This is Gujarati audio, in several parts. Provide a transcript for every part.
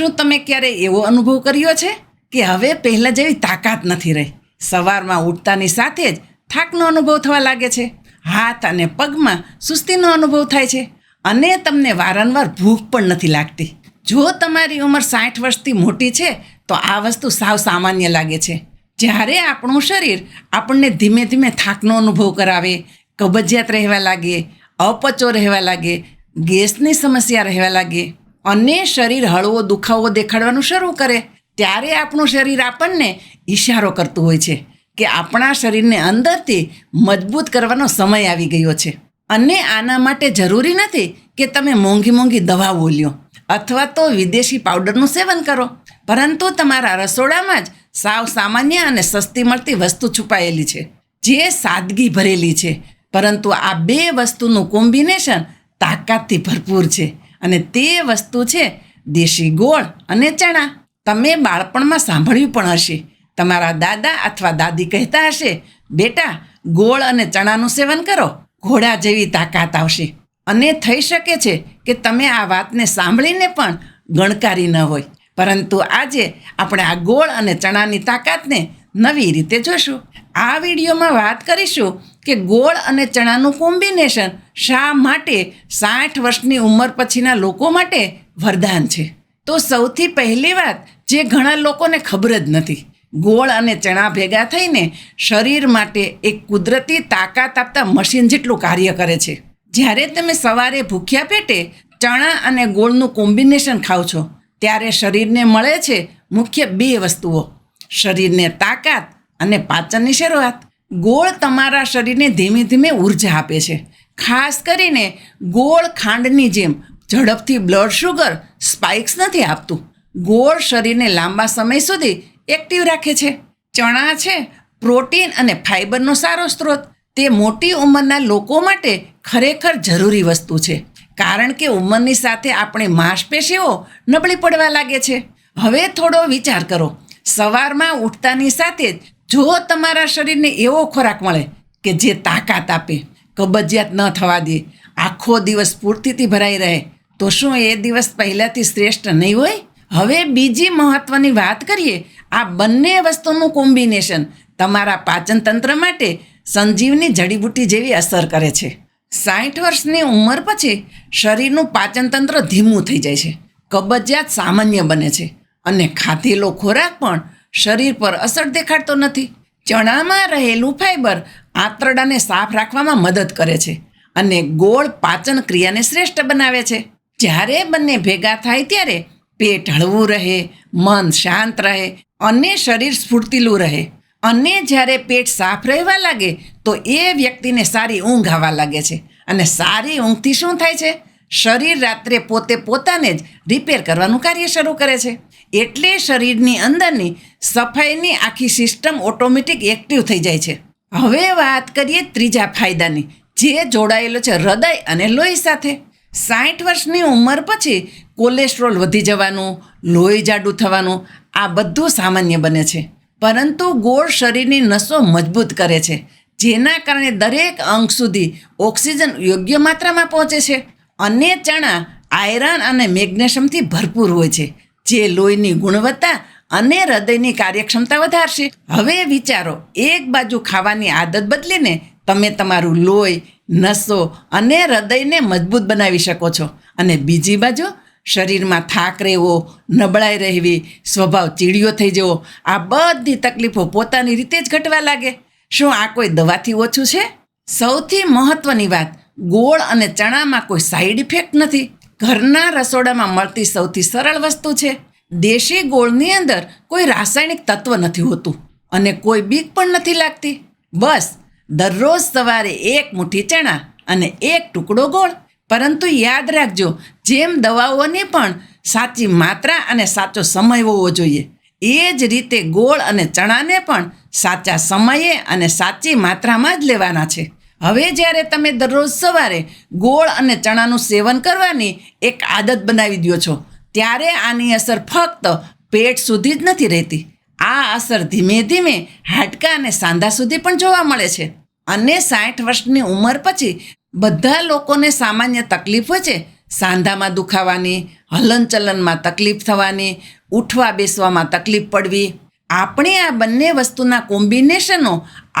શું તમે ક્યારે એવો અનુભવ કર્યો છે કે હવે પહેલાં જેવી તાકાત નથી રહી? સવારમાં ઉઠતાની સાથે જ થાકનો અનુભવ થવા લાગે છે. હાથ અને પગમાં સુસ્તીનો અનુભવ થાય છે અને તમને વારંવાર ભૂખ પણ નથી લાગતી. જો તમારી ઉંમર સાઠ વર્ષથી મોટી છે, તો આ વસ્તુ સાવ સામાન્ય લાગે છે. જ્યારે આપણું શરીર આપણને ધીમે ધીમે થાકનો અનુભવ કરાવે, કબજિયાત રહેવા લાગે, અપચો રહેવા લાગે, ગેસની સમસ્યા રહેવા લાગે અને શરીર હળવો દુખાવો દેખાડવાનું શરૂ કરે, ત્યારે આપણું શરીર આપણને ઈશારો કરતું હોય છે કે આપણા શરીરને અંદરથી મજબૂત કરવાનો સમય આવી ગયો છે. અને આના માટે જરૂરી નથી કે તમે મોંઘી મોંઘી દવાઓ લ્યો અથવા તો વિદેશી પાવડરનું સેવન કરો, પરંતુ તમારા રસોડામાં જ સાવ સામાન્ય અને સસ્તી મળતી વસ્તુ છુપાયેલી છે, જે સાદગી ભરેલી છે. પરંતુ આ બે વસ્તુનું કોમ્બિનેશન તાકાતથી ભરપૂર છે. અને તે વસ્તુ છે દેશી ગોળ અને ચણા. તમે બાળપણમાં સાંભળ્યું પણ હશે. તમારા દાદા અથવા દાદી કહેતા હશે, બેટા, ગોળ અને ચણાનું સેવન કરો. ઘોડા જેવી તાકાત આવશે. અને થઈ શકે છે કે તમે આ વાતને સાંભળીને પણ ગણકારી ન હોય. પરંતુ આજે આપણે આ ગોળ અને ચણાની તાકાતને નવી રીતે જોશું. આ વિડીયોમાં વાત કરીશું કે ગોળ અને ચણાનું કોમ્બિનેશન શા માટે સાઠ વર્ષની ઉંમર પછીના લોકો માટે વરદાન છે? તો સૌથી પહેલી વાત જે ઘણા લોકોને ખબર જ નથી. ગોળ અને ચણા ભેગા થઈને શરીર માટે એક કુદરતી તાકાત આપતા મશીન જેટલું કાર્ય કરે છે. જ્યારે તમે સવારે ભૂખ્યા પેટે ચણા અને ગોળનું કોમ્બિનેશન ખાઓ છો, ત્યારે શરીરને મળે છે મુખ્ય બે વસ્તુઓ. શરીરને તાકાત અને પાચનની શરૂઆત. ગોળ તમારા શરીરને ધીમે ધીમે ઊર્જા આપે છે. ખાસ કરીને ગોળ ખાંડની જેમ ઝડપથી બ્લડ શુગર સ્પાઇક્સ નથી આપતું. ગોળ શરીરને લાંબા સમય સુધી એક્ટિવ રાખે છે. ચણા છે પ્રોટીન અને ફાઇબરનો સારો સ્ત્રોત. તે મોટી ઉંમરના લોકો માટે ખરેખર જરૂરી વસ્તુ છે. કારણ કે ઉંમરની સાથે આપણે માંસપેશીઓ નબળી પડવા લાગે છે. હવે થોડો વિચાર કરો. સવારમાં ઉઠતાની સાથે જ જો તમારા શરીરને એવો ખોરાક મળે કે જે તાકાત આપે, કબજિયાત ન થવા દે, આખો દિવસ પૂર્તિથી ભરાઈ રહે, તો શું એ દિવસ પહેલાંથી શ્રેષ્ઠ નહીં હોય? હવે બીજી મહત્ત્વની વાત કરીએ, આ બંને વસ્તુનું કોમ્બિનેશન તમારા પાચનતંત્ર માટે સંજીવની જડીબુટ્ટી જેવી અસર કરે છે. સાઠ વર્ષની ઉંમર પછી શરીરનું પાચનતંત્ર ધીમું થઈ જાય છે, કબજિયાત સામાન્ય બને છે અને ખાધેલો ખોરાક પણ શરીર પર અસર દેખાડતો નથી. ચણામાં રહેલું ફાઇબર આંતરડાને સાફ રાખવામાં મદદ કરે છે અને ગોળ પાચન ક્રિયાને શ્રેષ્ઠ બનાવે છે. જ્યારે બંને ભેગા થાય ત્યારે પેટ હળવું રહે, મન શાંત રહે અને શરીર સ્ફૂર્તિલું રહે. અને જ્યારે પેટ સાફ રહેવા લાગે તો એ વ્યક્તિને સારી ઊંઘ આવવા લાગે છે. અને સારી ઊંઘથી શું થાય છે? શરીર રાત્રે પોતે પોતાને જ રિપેર કરવાનું કાર્ય શરૂ કરે છે. એટલે શરીરની અંદરની સફાઈની આખી સિસ્ટમ ઓટોમેટિક એક્ટિવ થઈ જાય છે. હવે વાત કરીએ ત્રીજા ફાયદાની, જે જોડાયેલો છે હૃદય અને લોહી સાથે. સાઠ વર્ષની ઉંમર પછી કોલેસ્ટ્રોલ વધી જવાનું, લોહી જાડું થવાનું, આ બધું સામાન્ય બને છે. પરંતુ ગોળ શરીરની નસો મજબૂત કરે છે, જેના કારણે દરેક અંગ સુધી ઓક્સિજન યોગ્ય માત્રામાં પહોંચે છે. અને ચણા આયરન અને મેગ્નેશિયમથી ભરપૂર હોય છે. જે લોહીની ગુણવત્તા અને હૃદયની કાર્યક્ષમતા વધારશે. હવે વિચારો, એક બાજુ ખાવાની આદત બદલીને તમે તમારું લોહી, નસો અને હૃદયને મજબૂત બનાવી શકો છો. અને બીજી બાજુ, શરીરમાં થાક રહેવો, નબળાઈ રહેવી, સ્વભાવ ચીડિયો થઈ જવો, આ બધી તકલીફો પોતાની રીતે જ ઘટવા લાગે. શું આ કોઈ દવાથી ઓછું છે? સૌથી મહત્ત્વની વાત ગોળ અને ચણામાં કોઈ સાઈડ ઇફેક્ટ નથી. ઘરના રસોડામાં મળતી સૌથી સરળ વસ્તુ છે. દેશી ગોળની અંદર કોઈ રાસાયણિક તત્વ નથી હોતું અને કોઈ બીક પણ નથી લાગતી. બસ, દરરોજ સવારે એક મુઠ્ઠી ચણા અને એક ટુકડો ગોળ. પરંતુ યાદ રાખજો, જેમ દવાઓની પણ સાચી માત્રા અને સાચો સમય હોવો જોઈએ. એ જ રીતે ગોળ અને ચણાને પણ સાચા સમયે અને સાચી માત્રામાં જ લેવાના છે. હવે જ્યારે તમે દરરોજ સવારે ગોળ અને ચણાનું સેવન કરવાની એક આદત બનાવી દો છો, ત્યારે આની અસર ફક્ત પેટ સુધી જ નથી રહેતી. આ અસર ધીમે ધીમે હાડકાં અને સાંધા સુધી પણ જોવા મળે છે અને સાઠ વર્ષની ઉંમર પછી બધા લોકોને સામાન્ય તકલીફ હોય છે. સાંધામાં દુખાવાની, હલનચલનમાં તકલીફ થવાની, ઉઠવા બેસવામાં તકલીફ પડવી, આપણે આ બંને વસ્તુના કોમ્બિનેશનો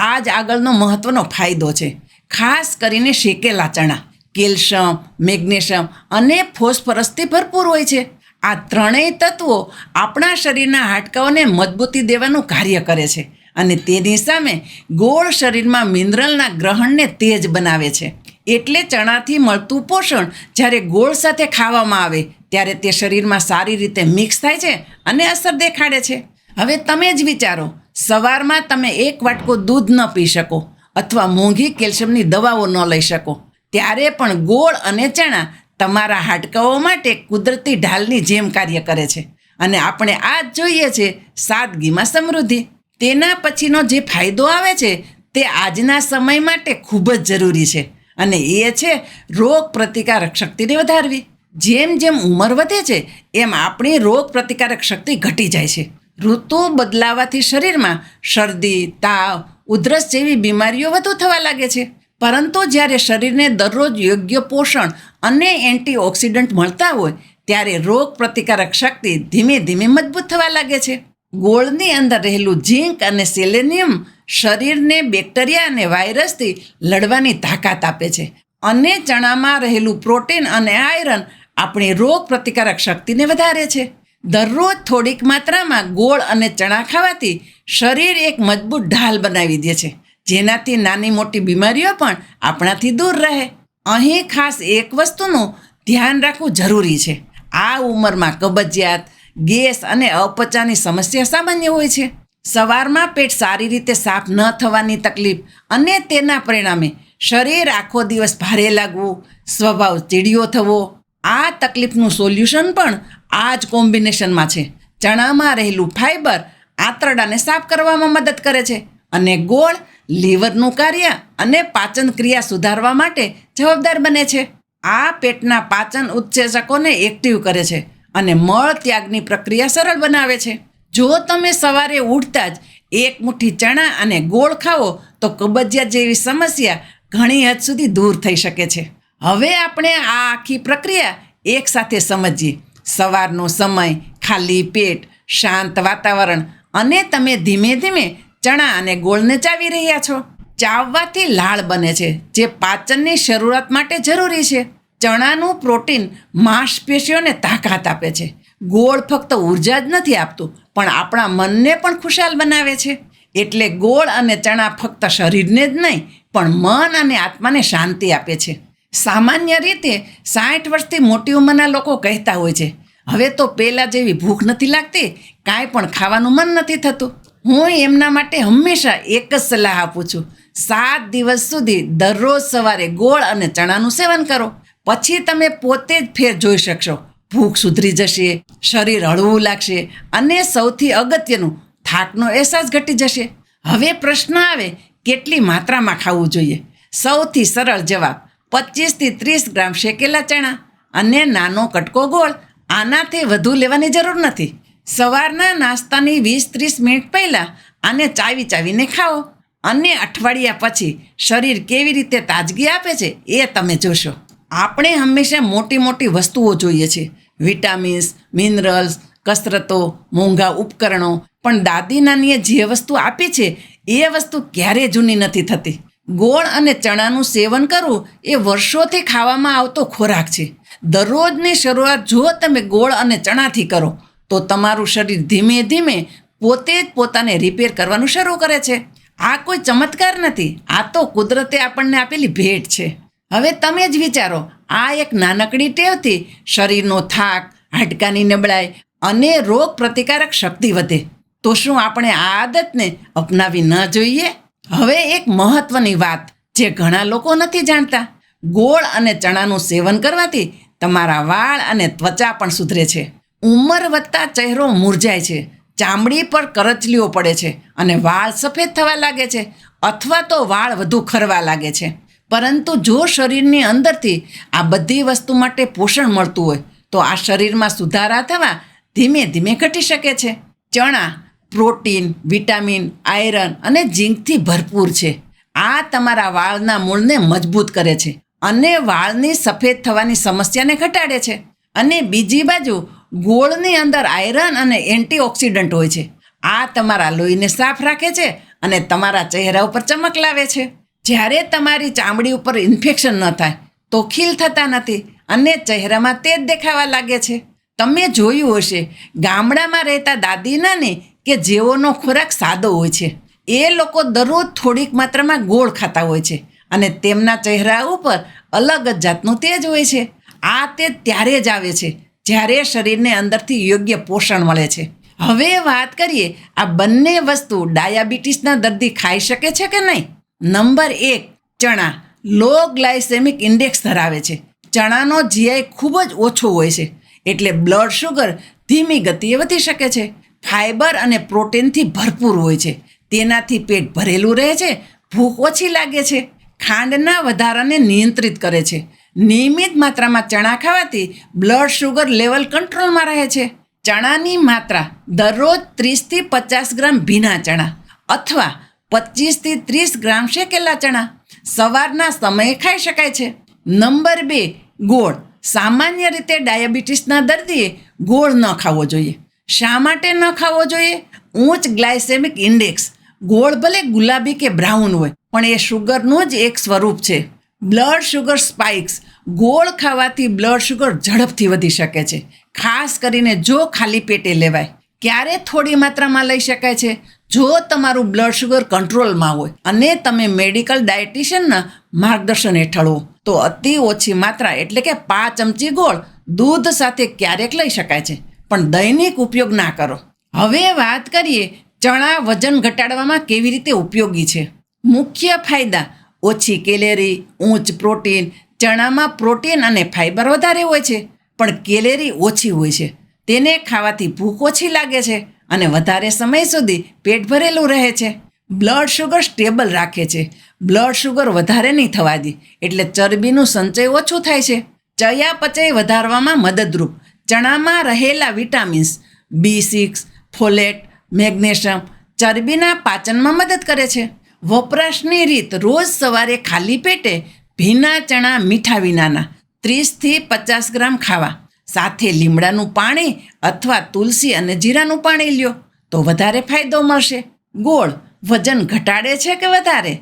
આ જ આગળનો મહત્ત્વનો ફાયદો છે. ખાસ કરીને શેકેલા ચણા, કેલ્શિયમ, મેગ્નેશિયમ અને ફોસ્ફરસથી ભરપૂર હોય છે. આ ત્રણેય તત્વો આપણા શરીરના હાડકાઓને મજબૂતી દેવાનું કાર્ય કરે છે અને તેની સામે ગોળ શરીરમાં મિનરલના ગ્રહણને તેજ બનાવે છે. એટલે ચણાથી મળતું પોષણ જ્યારે ગોળ સાથે ખાવામાં આવે, ત્યારે તે શરીરમાં સારી રીતે મિક્સ થાય છે અને અસર દેખાડે છે. હવે તમે જ વિચારો, સવારમાં તમે એક વાટકો દૂધ ન પી શકો અથવા મોંઘી કેલ્શિયમની દવાઓ ન લઈ શકો. ત્યારે પણ ગોળ અને ચણા તમારા હાડકાઓ માટે કુદરતી ઢાલની જેમ કાર્ય કરે છે. અને આપણે આ જ જોઈએ છે સાદગીમાં સમૃદ્ધિ. તેના પછીનો જે ફાયદો આવે છે તે આજના સમય માટે ખૂબ જ જરૂરી છે. અને એ છે રોગ પ્રતિકારક શક્તિને વધારવી. જેમ જેમ ઉંમર વધે છે, એમ આપણી રોગ પ્રતિકારક શક્તિ ઘટી જાય છે. ઋતુ બદલાવાથી શરીરમાં શરદી, તાવ ઉધરસ જેવી બીમારીઓ વધુ થવા લાગે છે. પરંતુ જ્યારે શરીરને દરરોજ યોગ્ય પોષણ અને એન્ટીઓક્સિડન્ટ મળતા હોય, ત્યારે રોગ પ્રતિકારક શક્તિ ધીમે ધીમે મજબૂત થવા લાગે છે. ગોળની અંદર રહેલું ઝીંક અને સેલેનિયમ શરીરને બેક્ટેરિયા અને વાયરસથી લડવાની તાકાત આપે છે. અને ચણામાં રહેલું પ્રોટીન અને આયરન આપણી રોગ પ્રતિકારક શક્તિને વધારે છે. દરરોજ થોડીક માત્રામાં ગોળ અને ચણા ખાવાથી શરીર એક મજબૂત ઢાલ બનાવી દે છે. જેનાથી નાની મોટી બીમારીઓ પણ આપણાથી દૂર રહે. અહીં ખાસ એક વસ્તુનું ધ્યાન રાખવું જરૂરી છે. આ ઉંમરમાં કબજિયાત, ગેસ અને અપચાની સમસ્યા સામાન્ય હોય છે. સવારમાં પેટ સારી રીતે સાફ ન થવાની તકલીફ અને તેના પરિણામે શરીર આખો દિવસ ભારે લાગવું, સ્વભાવ ચીડિયો થવો, આ તકલીફનું સોલ્યુશન પણ આ જ કોમ્બિનેશનમાં છે. ચણામાં રહેલું ફાઇબર આંતરડાને સાફ કરવામાં મદદ કરે છે અને ગોળ લીવરનું કાર્ય અને પાચન ક્રિયા સુધારવા માટે જવાબદાર બને છે. આ પેટના પાચન ઉત્સેચકોને એક્ટિવ કરે છે અને મળ ત્યાગની પ્રક્રિયા સરળ બનાવે છે. જો તમે સવારે ઉઠતા જ એક મુઠ્ઠી ચણા અને ગોળ ખાઓ, તો કબજિયાત જેવી સમસ્યા ઘણી હદ સુધી દૂર થઈ શકે છે. હવે આપણે આ આખી પ્રક્રિયા એકસાથે સમજીએ. સવારનો સમય, ખાલી પેટ, શાંત વાતાવરણ અને તમે ધીમે ધીમે ચણા અને ગોળને ચાવી રહ્યા છો. ચાવવાથી લાળ બને છે, જે પાચનની શરૂઆત માટે જરૂરી છે. ચણાનું પ્રોટીન માંસપેશીઓને તાકાત આપે છે. ગોળ ફક્ત ઊર્જા જ નથી આપતું, પણ આપણા મનને પણ ખુશાલ બનાવે છે. એટલે ગોળ અને ચણા ફક્ત શરીરને જ નહીં, પણ મન અને આત્માને શાંતિ આપે છે. સામાન્ય રીતે સાઠ વર્ષથી મોટી ઉંમરના લોકો કહેતા હોય છે હવે તો પહેલાં જેવી ભૂખ નથી લાગતી, કાંઈ પણ ખાવાનું મન નથી થતું. હું એમના માટે હંમેશા એક જ સલાહ આપું છું. સાત દિવસ સુધી દરરોજ સવારે ગોળ અને ચણાનું સેવન કરો. પછી તમે પોતે જ ફેર જોઈ શકશો. ભૂખ સુધરી જશે, શરીર હળવું લાગશે અને સૌથી અગત્યનું, થાકનો અહેસાસ ઘટી જશે. હવે પ્રશ્ન આવે, કેટલી માત્રામાં ખાવું જોઈએ? સૌથી સરળ જવાબ, પચીસથી ત્રીસ ગ્રામ શેકેલા ચણા અને નાનો કટકો ગોળ. આનાથી વધુ લેવાની જરૂર નથી. સવારના નાસ્તાની વીસ ત્રીસ મિનિટ પહેલાં આને ચાવી ચાવીને ખાઓ. અને અઠવાડિયા પછી શરીર કેવી રીતે તાજગી આપે છે એ તમે જોશો. આપણે હંમેશા મોટી મોટી વસ્તુઓ જોઈએ છે. વિટામિન્સ, મિનરલ્સ, કસરતો, મોંઘા ઉપકરણો. પણ દાદી નાનીએ જે વસ્તુ આપી છે એ વસ્તુ ક્યારેય જૂની નથી થતી. ગોળ અને ચણાનું સેવન કરવું એ વર્ષોથી ખાવામાં આવતો ખોરાક છે. દરરોજની શરૂઆત જો તમે ગોળ અને ચણાથી કરો, તો તમારું શરીર ધીમે ધીમે પોતે જ પોતાને રિપેર કરવાનું શરૂ કરે છે. આ કોઈ ચમત્કાર નથી, આ તો કુદરતે આપણને આપેલી ભેટ છે. હવે તમે જ વિચારો, આ એક નાનકડી ટેવથી શરીરનો થાક, હાડકાની નબળાઈ અને રોગ પ્રતિકારક શક્તિ વધે. તો શું આપણે આ આદતને અપનાવી ન જોઈએ? હવે એક મહત્વની વાત જે ઘણા લોકો નથી જાણતા. ગોળ અને ચણાનું સેવન કરવાથી તમારા વાળ અને ત્વચા પણ સુધરે છે. ઉંમર વધતા ચહેરો મુરઝાય છે. ચામડી પર કરચલીઓ પડે છે અને વાળ સફેદ થવા લાગે છે અથવા તો વાળ વધુ ખરવા લાગે છે. પરંતુ જો શરીરની અંદરથી આ બધી વસ્તુ માટે પોષણ મળતું હોય, તો આ શરીરમાં સુધારા થવા ધીમે ધીમે ઘટી શકે છે. ચણા, પ્રોટીન, વિટામિન, આયરન અને ઝીંકથી ભરપૂર છે. આ તમારા વાળના મૂળને મજબૂત કરે છે. અને વાળની સફેદ થવાની સમસ્યાને ઘટાડે છે. અને બીજી બાજુ ગોળની અંદર આયરન અને એન્ટીઓક્સિડન્ટ હોય છે. આ તમારા લોહીને સાફ રાખે છે અને તમારા ચહેરા ઉપર ચમક લાવે છે. જ્યારે તમારી ચામડી ઉપર ઇન્ફેક્શન ન થાય, તો ખીલ થતા નથી અને ચહેરામાં તેજ દેખાવા લાગે છે. તમે જોયું હશે, ગામડામાં રહેતા દાદી નાની કે જેઓનો ખોરાક સાદો હોય છે, એ લોકો દરરોજ થોડીક માત્રામાં ગોળ ખાતા હોય છે. અને તેમના ચહેરા ઉપર અલગ જ જાતનું તેજ હોય છે. આ તેજ ત્યારે જ આવે છે, જ્યારે શરીરને અંદરથી યોગ્ય પોષણ મળે છે. હવે વાત કરીએ, આ બંને વસ્તુ ડાયાબિટીસના દર્દી ખાઈ શકે છે કે નહીં? નંબર એક, ચણા. લો ગ્લાયસેમિક ઇન્ડેક્સ ધરાવે છે. ચણાનો જીઆઈ ખૂબ જ ઓછો હોય છે, એટલે બ્લડ શુગર ધીમી ગતિએ વધી શકે છે. ફાઇબર અને પ્રોટીનથી ભરપૂર હોય છે. તેનાથી પેટ ભરેલું રહે છે, ભૂખ ઓછી લાગે છે. ખાંડના વધારાને નિયંત્રિત કરે છે. નિયમિત માત્રામાં ચણા ખાવાથી બ્લડ શુગર લેવલ કંટ્રોલમાં રહે છે. ચણાની માત્રા દરરોજ ત્રીસથી પચાસ ગ્રામ ભીના ચણા અથવા પચીસથી ત્રીસ ગ્રામ શેકેલા ચણા સવારના સમયે ખાઈ શકાય છે. નંબર બે, ગોળ. સામાન્ય રીતે ડાયાબિટીસના દર્દીએ ગોળ ન ખાવો જોઈએ. શા માટે ન ખાવો જોઈએ? ઊંચ ગ્લાયસેમિક ઇન્ડેક્સ. ગોળ ભલે ગુલાબી કે બ્રાઉન હોય પણ એ શુગરનું જ એક સ્વરૂપ છે. બ્લડ શુગર સ્પાઇક્સ ગોળ ખાવાથી બ્લડ શુગર ઝડપથી વધી શકે છે. ખાસ કરીને જો ખાલી પેટે લેવાય, ક્યારે થોડી માત્રામાં લઈ શકાય છે? જો તમારું બ્લડ શુગર કંટ્રોલમાં હોય અને તમે મેડિકલ ડાયટિશિયનના માર્ગદર્શન હેઠળ હો, તો અતિ ઓછી માત્રા એટલે કે પાંચ ચમચી ગોળ દૂધ સાથે ક્યારેક લઈ શકાય છે. પણ દૈનિક ઉપયોગ ના કરો. હવે વાત કરીએ ચણા વજન ઘટાડવામાં કેવી રીતે ઉપયોગી છે. મુખ્ય ફાયદા. ઓછી કેલેરી, ઊંચ પ્રોટીન, ચણામાં પ્રોટીન અને ફાઇબર વધારે હોય છે. પણ કેલેરી ઓછી હોય છે. તેને ખાવાથી ભૂખ ઓછી લાગે છે અને વધારે સમય સુધી પેટ ભરેલું રહે છે. બ્લડ શુગર સ્ટેબલ રાખે છે. બ્લડ શુગર વધારે નહીં થવા દે એટલે ચરબીનું સંચય ઓછું થાય છે. ચયાપચય વધારવામાં મદદરૂપ. ચણામાં રહેલા vitamins B six, folate, magnesium ચરબીના પાચનમાં મદદ કરે છે. વપરાશની રીત રોજ સવારે ખાલી પેટે ભીના ચણા મીઠા વિનાના ત્રીસથી પચાસ ગ્રામ ખાવા. સાથે લીમડાનું પાણી અથવા તુલસી અને જીરાનું પાણી લ્યો તો વધારે ફાયદો મળશે. ગોળ વજન ઘટાડે છે કે વધારે?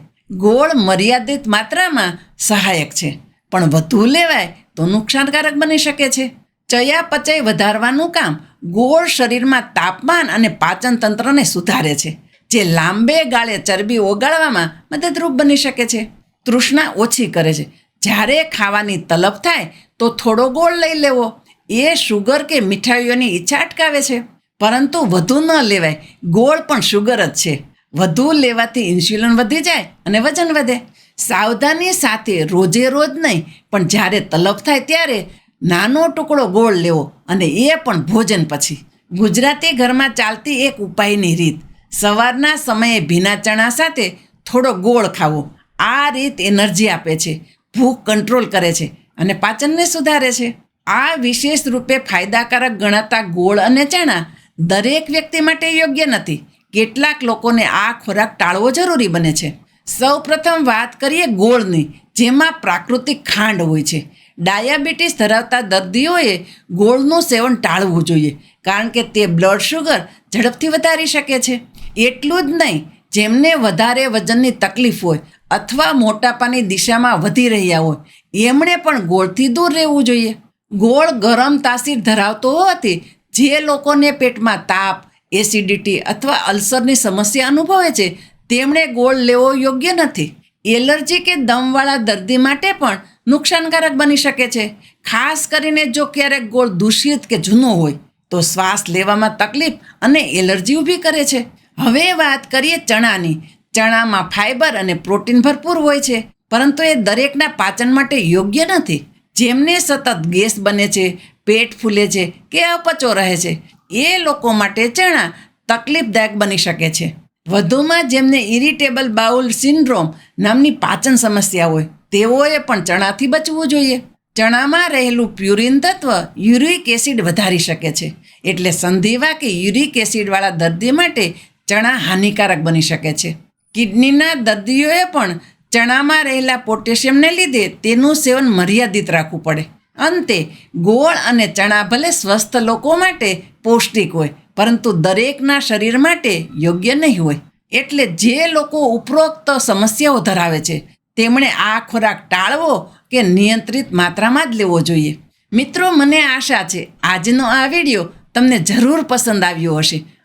ગોળ મર્યાદિત માત્રામાં સહાયક છે, પણ વધુ લેવાય તો નુકસાનકારક બની શકે છે. ચયાપચય વધારવાનું કામ ગોળ શરીરમાં તાપમાન અને પાચન તંત્રને સુધારે છે. જે લાંબે ગાળે ચરબી ઓગાળવામાં મદદરૂપ બની શકે છે. તૃષ્ણા ઓછી કરે છે. જ્યારે ખાવાની તલબ થાય તો થોડો ગોળ લઈ લેવો. એ શુગર કે મીઠાઈઓની ઈચ્છા અટકાવે છે. પરંતુ વધુ ન લેવાય. ગોળ પણ શુગર જ છે. વધુ લેવાથી ઇન્સ્યુલિન વધી જાય અને વજન વધે. સાવધાની સાથે રોજે રોજ નહીં, પણ જ્યારે તલબ થાય ત્યારે નાનો ટુકડો ગોળ લેવો અને એ પણ ભોજન પછી. ગુજરાતી ઘરમાં ચાલતી એક ઉપાયની રીત. સવારના સમયે ભીના ચણા સાથે થોડો ગોળ ખાવો. આ રીત એનર્જી આપે છે. ભૂખ કંટ્રોલ કરે છે અને પાચનને સુધારે છે. આ વિશેષ રૂપે ફાયદાકારક ગણાતા ગોળ અને ચણા દરેક વ્યક્તિ માટે યોગ્ય નથી. કેટલાક લોકોને આ ખોરાક ટાળવો જરૂરી બને છે. સૌ પ્રથમ વાત કરીએ ગોળની, જેમાં પ્રાકૃતિક ખાંડ હોય છે. ડાયાબિટીસ ધરાવતા દર્દીઓએ ગોળનું સેવન ટાળવું જોઈએ, કારણ કે તે બ્લડ શુગર ઝડપથી વધારી શકે છે. એટલું જ નહીં, જેમને વધારે વજનની તકલીફ હોય અથવા મોટાપાની દિશામાં વધી રહ્યા હોય, એમણે પણ ગોળથી દૂર રહેવું જોઈએ. ગોળ ગરમ તાસીર ધરાવતો હોવાથી જે લોકોને પેટમાં તાપ, એસિડિટી અથવા અલ્સરની સમસ્યા અનુભવે છે, તેમણે ગોળ લેવો યોગ્ય નથી. એલર્જી કે દમવાળા દર્દી માટે પણ નુકસાનકારક બની શકે છે. ખાસ કરીને જો ક્યારેક ગોળ દૂષિત કે જૂનો હોય, તો શ્વાસ લેવામાં તકલીફ અને એલર્જી ઊભી કરે છે. હવે વાત કરીએ ચણાની. ચણામાં ફાઇબર અને પ્રોટીન ભરપૂર હોય છે, પરંતુ એ દરેકના પાચન માટે યોગ્ય નથી. જેમને સતત ગેસ બને છે, પેટ ફૂલે છે કે અપચો રહે છે, એ લોકો માટે ચણા તકલીફદાયક બની શકે છે. વધુમાં જેમને ઇરિટેબલ બાઉલ સિન્ડ્રોમ નામની પાચન સમસ્યા હોય, તેઓએ પણ ચણાથી બચવું જોઈએ. ચણામાં રહેલું પ્યુરિન તત્વ યુરિક એસિડ વધારી શકે છે, એટલે સંધિવા કે યુરિક એસિડવાળા દર્દી માટે ચણા હાનિકારક બની શકે છે. કિડનીના દર્દીઓએ પણ ચણામાં રહેલા પોટેશિયમને લીધે તેનું સેવન મર્યાદિત રાખવું પડે. અંતે, ગોળ અને ચણા ભલે સ્વસ્થ લોકો માટે પૌષ્ટિક હોય, પરંતુ દરેકના શરીર માટે યોગ્ય નહીં હોય. એટલે જે લોકો ઉપરોક્ત સમસ્યાઓ ધરાવે છે, તેમણે આ ખોરાક ટાળવો કે નિયંત્રિત માત્રામાં જ લેવો જોઈએ. મિત્રો, મને આશા છે, આજનો આ વીડિયો તમને જરૂર પસંદ આવ્યો હશે.